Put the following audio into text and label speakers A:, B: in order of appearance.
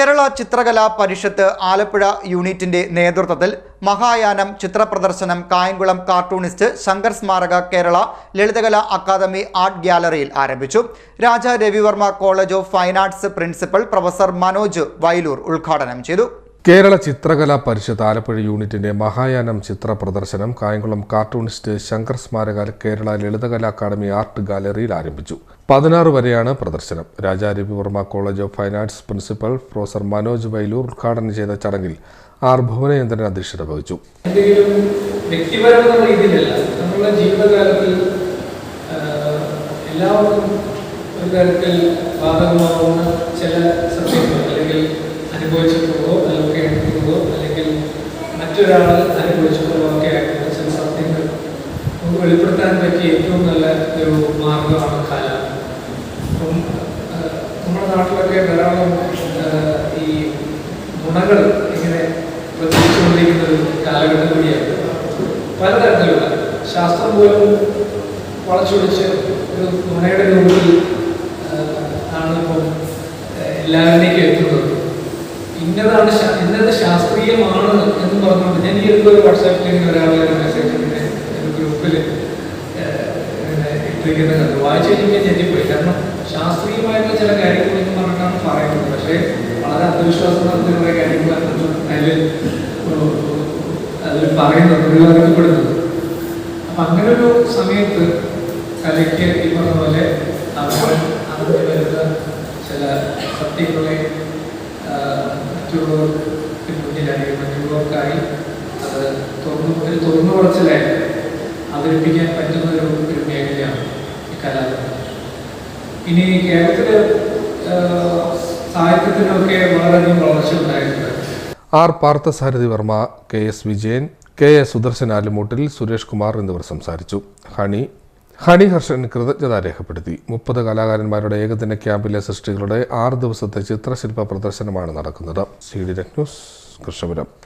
A: കേരള ചിത്രകലാ പരിഷത്ത് ആലപ്പുഴ യൂണിറ്റിന്റെ നേതൃത്വത്തിൽ മഹായാനം ചിത്രപ്രദർശനം കായംകുളം കാർട്ടൂണിസ്റ്റ് ശങ്കർ സ്മാരക കേരള ലളിതകല അക്കാദമി ആർട്ട് ഗ്യാലറിയിൽ ആരംഭിച്ചു. Raja Ravivarma college of fine arts principal professor Manoj Vailoor ഉദ്ഘാടനം ചെയ്തു.
B: കേരള ചിത്രകലാ പരിഷത്ത് ആലപ്പുഴ യൂണിറ്റിന്റെ മഹായാനം ചിത്ര പ്രദർശനം കായംകുളം കാർട്ടൂണിസ്റ്റ് ശങ്കർ സ്മാരക കേരള ലളിതകലാ അക്കാദമി ആർട്ട് ഗാലറിയിൽ ആരംഭിച്ചു. പതിനാറ് വരെയാണ് പ്രദർശനം. Raja Ravivarma college of fine arts principal professor Manoj Vailoor ഉദ്ഘാടനം ചെയ്ത ചടങ്ങിൽ ആർ ഭുവനേന്ദ്രൻ അധ്യക്ഷത വഹിച്ചു.
C: എല്ലാവർക്കും ഒരു തരത്തിൽ ചില സബ്ജക്റ്റുകൾ അല്ലെങ്കിൽ മറ്റൊരാൾ ആയിട്ടുള്ള ചില സത്യങ്ങൾ നമുക്ക് വെളിപ്പെടുത്താൻ പറ്റിയ ഏറ്റവും നല്ല ഒരു മാർഗമാണ് കല. അപ്പം നമ്മുടെ നാട്ടിലൊക്കെ ധാരാളം ഈ ഗുണങ്ങൾ ഇങ്ങനെ പ്രതീക്ഷിച്ചുകൊണ്ടിരിക്കുന്ന ഒരു കാലഘട്ടം കൂടിയാണ് പലതരത്തിലുള്ള ശാസ്ത്രം പോലും വളച്ചൊടിച്ച് ഒരു ഗുണയുടെ രൂപത്തിൽ ആണിപ്പം ആണ് ഇപ്പം എല്ലാവരിലേക്കും എത്തുന്നത്. ഇന്നതാണ് ഇന്നത് ശാസ്ത്രീയമാണ് എന്ന് പറഞ്ഞുകൊണ്ട് ഞാൻ ഈ അടുത്തൊരു വാട്സാപ്പിൽ ഇങ്ങനെ ഒരാളെ ഒരു മെസ്സേജ് ഒരു ഗ്രൂപ്പിൽ ഇട്ടിരിക്കുന്ന കണ്ടു. വായിച്ചു കഴിഞ്ഞാൽ ഞെട്ടിപ്പോയി. കാരണം ശാസ്ത്രീയമായിട്ടുള്ള ചില കാര്യങ്ങൾ എന്ന് പറഞ്ഞിട്ടാണ് പറയുന്നത്. പക്ഷേ വളരെ അന്ധവിശ്വാസം നടത്തിയ കുറേ കാര്യങ്ങളാണ് അതിൽ അതിൽ പറയുന്നത് പ്രതിപാദിക്കപ്പെടുന്നത് അപ്പം അങ്ങനെ ഒരു സമയത്ത് കലയ്ക്ക് ഈ പറഞ്ഞ പോലെ അവർ അറിഞ്ഞു വരുന്ന ചില സത്യങ്ങളെ ആ, മറ്റുള്ളവർക്ക് മുന്നിലായി മറ്റുള്ളവർക്കായി അത് തുറന്നു ഒരു തുറന്നു കുറച്ചിലായിട്ട് അവതരിപ്പിക്കാൻ പറ്റുന്ന ഒരു ഒരു മേഖലയാണ് ഈ കലാരംഗം. ഇനി കേരളത്തിൽ ആ, സാഹിത്യത്തിനൊക്കെ വളരെയധികം വളർച്ച ഉണ്ടായിട്ടുണ്ട്.
B: R Parthasarathy Varma K S Vijayan K S Sudarshan Alummoottil Suresh Kumar എന്നിവർ സംസാരിച്ചു. ഹണി ഹണി ഹർഷൻ കൃതജ്ഞത രേഖപ്പെടുത്തി. മുപ്പത് കലാകാരന്മാരുടെ ഏകദിന ക്യാമ്പിലെ സൃഷ്ടികളുടെ ആറ് ദിവസത്തെ ചിത്രശില്പ പ്രദർശനമാണ് നടക്കുന്നത്. C D news Krishnapuram.